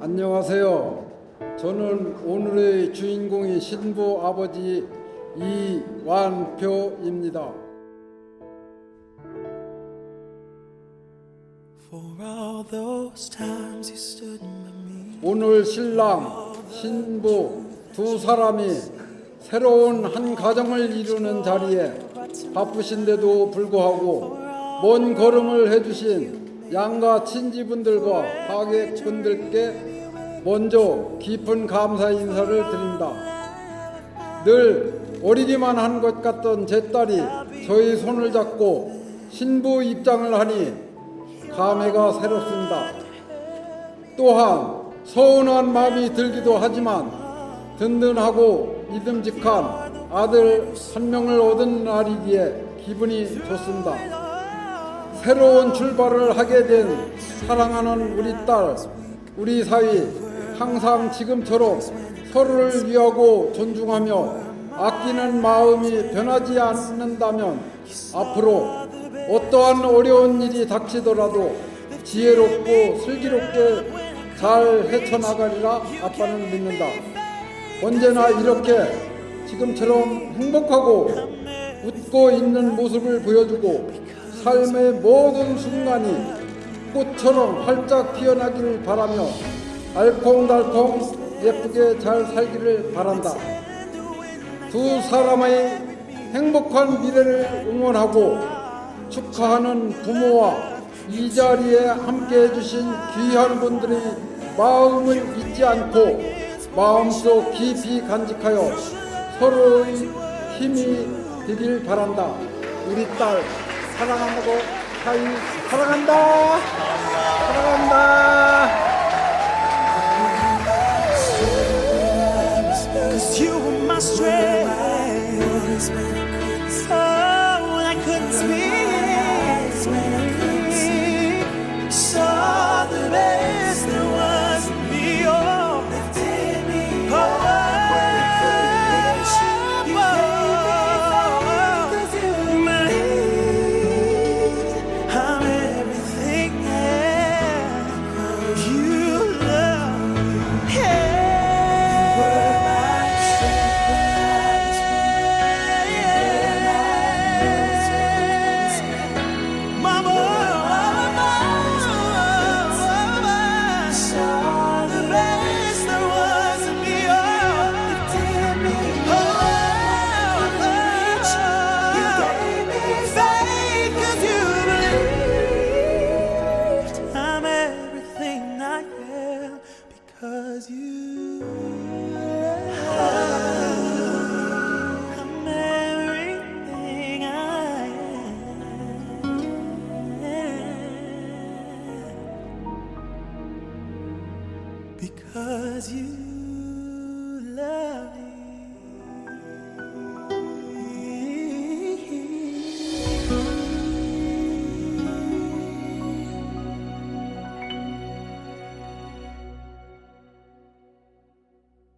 안녕하세요. 저는 오늘의 주인공이 신부 아버지 이완표입니다. 오늘 신랑, 신부 두 사람이 새로운 한 가정을 이루는 자리에 바쁘신데도 불구하고 먼 걸음을 해주신 양가 친지분들과 하객분들께 먼저 깊은 감사 인사를 드립니다. 늘 어리기만 한 것 같던 제 딸이 저희 손을 잡고 신부 입장을 하니 감회가 새롭습니다. 또한 서운한 마음이 들기도 하지만 든든하고 믿음직한 아들 한 명을 얻은 날이기에 기분이 좋습니다. 새로운 출발을 하게 된 사랑하는 우리 딸, 우리 사위 항상 지금처럼 서로를 위하고 존중하며 아끼는 마음이 변하지 않는다면 앞으로 어떠한 어려운 일이 닥치더라도 지혜롭고 슬기롭게 잘 헤쳐나가리라 아빠는 믿는다. 언제나 이렇게 지금처럼 행복하고 웃고 있는 모습을 보여주고 삶의 모든 순간이 꽃처럼 활짝 피어나기를 바라며 알콩달콩 예쁘게 잘 살기를 바란다. 두 사람의 행복한 미래를 응원하고 축하하는 부모와 이 자리에 함께 해주신 귀한 분들의 마음을 잊지 않고 마음속 깊이 간직하여 서로의 힘이 되길 바란다. 우리 딸 사랑하고 사이 사랑한다. 사랑한다. Strength. Because you love me.